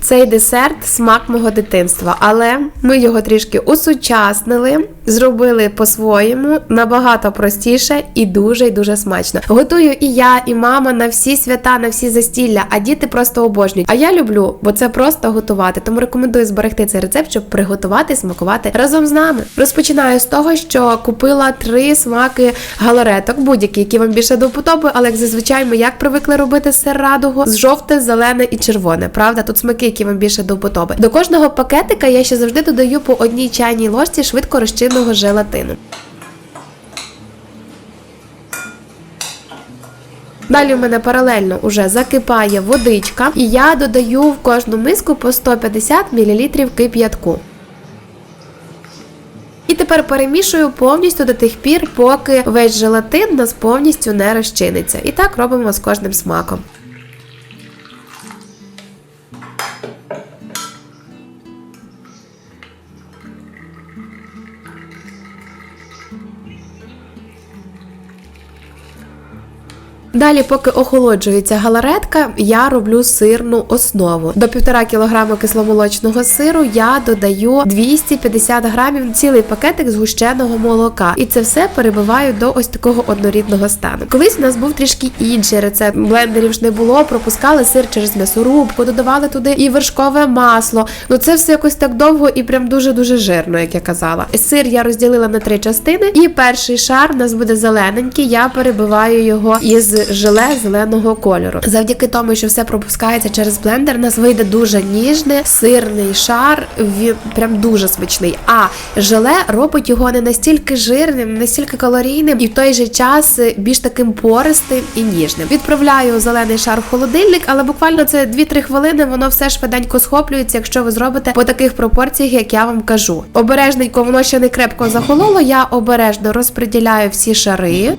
Цей десерт смак мого дитинства, але ми його трішки усучаснили, зробили по-своєму набагато простіше і дуже й дуже смачно. Готую і я, і мама на всі свята, на всі застілля, а діти просто обожнюють. А я люблю, бо це просто готувати. Тому рекомендую зберегти цей рецепт, щоб приготувати, смакувати разом з нами. Розпочинаю з того, що купила три смаки галареток, будь-які, які вам більше до вподоби, але як зазвичай ми як привикли робити сир радугу з жовте, зелене і червоне. Правда, тут смаки, які вам більше до вподоби. До кожного пакетика я ще завжди додаю по одній чайній ложці швидко розчинного желатину. Далі в мене паралельно уже закипає водичка, і я додаю в кожну миску по 150 мл кип'ятку. І тепер перемішую повністю до тих пір, поки весь желатин у нас повністю не розчиниться. І так робимо з кожним смаком. Далі, поки охолоджується галаретка, я роблю сирну основу. До 1,5 кг кисломолочного сиру я додаю 250 грамів цілий пакетик згущеного молока. І це все перебиваю до ось такого однорідного стану. Колись у нас був трішки інший рецепт. Блендерів ж не було, пропускали сир через м'ясорубку, додавали туди і вершкове масло. Ну це все якось так довго і прям дуже-дуже жирно, як я казала. Сир я розділила на три частини, і перший шар у нас буде зелененький. Я перебиваю його із желе зеленого кольору. Завдяки тому, що все пропускається через блендер, у нас вийде дуже ніжний сирний шар. Він прям дуже смачний. А желе робить його не настільки жирним, не настільки калорійним, і в той же час більш таким пористим і ніжним. Відправляю зелений шар в холодильник, але буквально це 2-3 хвилини. Воно все швиденько схоплюється, якщо ви зробите по таких пропорціях, як я вам кажу. Обережненько воно ще не крепко захололо. Я обережно розподіляю всі шари.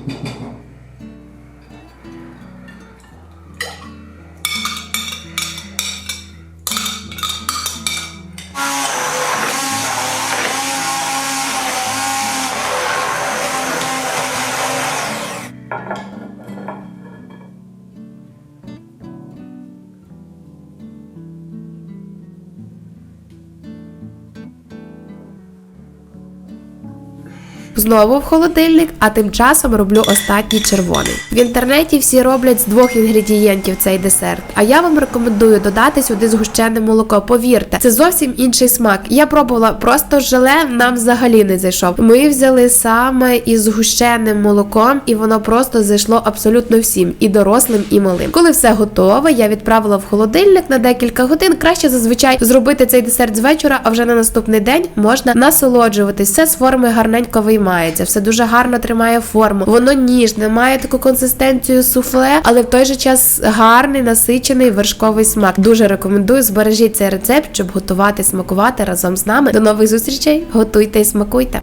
Знову в холодильник, а тим часом роблю останній червоний. В інтернеті всі роблять з двох інгредієнтів цей десерт. А я вам рекомендую додати сюди згущене молоко. Повірте, це зовсім інший смак. Я пробувала просто желе, нам взагалі не зайшов. Ми взяли саме із згущеним молоком, і воно просто зайшло абсолютно всім, і дорослим, і малим. Коли все готове, я відправила в холодильник на декілька годин. Краще зазвичай зробити цей десерт з вечора, а вже на наступний день можна насолоджуватись. Все з форми гарненько виймається, все дуже гарно тримає форму. Воно ніжне, має таку консистенцію суфле, але в той же час гарний насичений вершковий смак. Дуже рекомендую збережіть цей рецепт, щоб готувати, смакувати разом з нами. До нових зустрічей! Готуйте і смакуйте!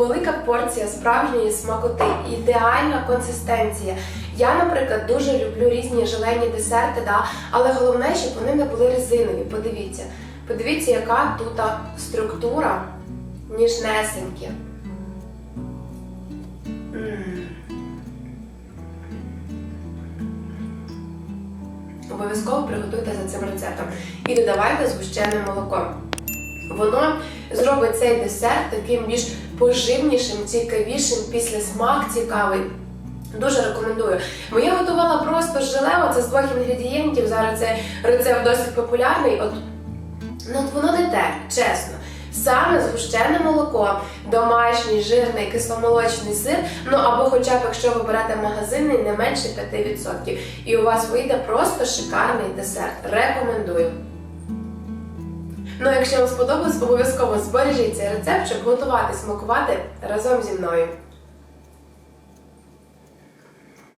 Велика порція справжньої смакоти, ідеальна консистенція. Я, наприклад, дуже люблю різні желені десерти, да? але головне, щоб вони не були резинові. Подивіться, подивіться, яка тут структура ніжнесенькі. Обов'язково приготуйте за цим рецептом і додавайте згущене молоко. Воно зробить цей десерт таким більш поживнішим, цікавішим, після смак цікавий. Дуже рекомендую. Бо я готувала просто желе, це з двох інгредієнтів. Зараз цей рецепт досить популярний. От, ну, от воно не те, чесно. Саме згущене молоко, домашній жирний кисломолочний сир, ну або хоча б якщо ви берете магазинний, не менше 5%. І у вас вийде просто шикарний десерт. Рекомендую. Ну, якщо вам сподобалось, обов'язково збережіть цей рецепт, щоб готувати, смакувати разом зі мною.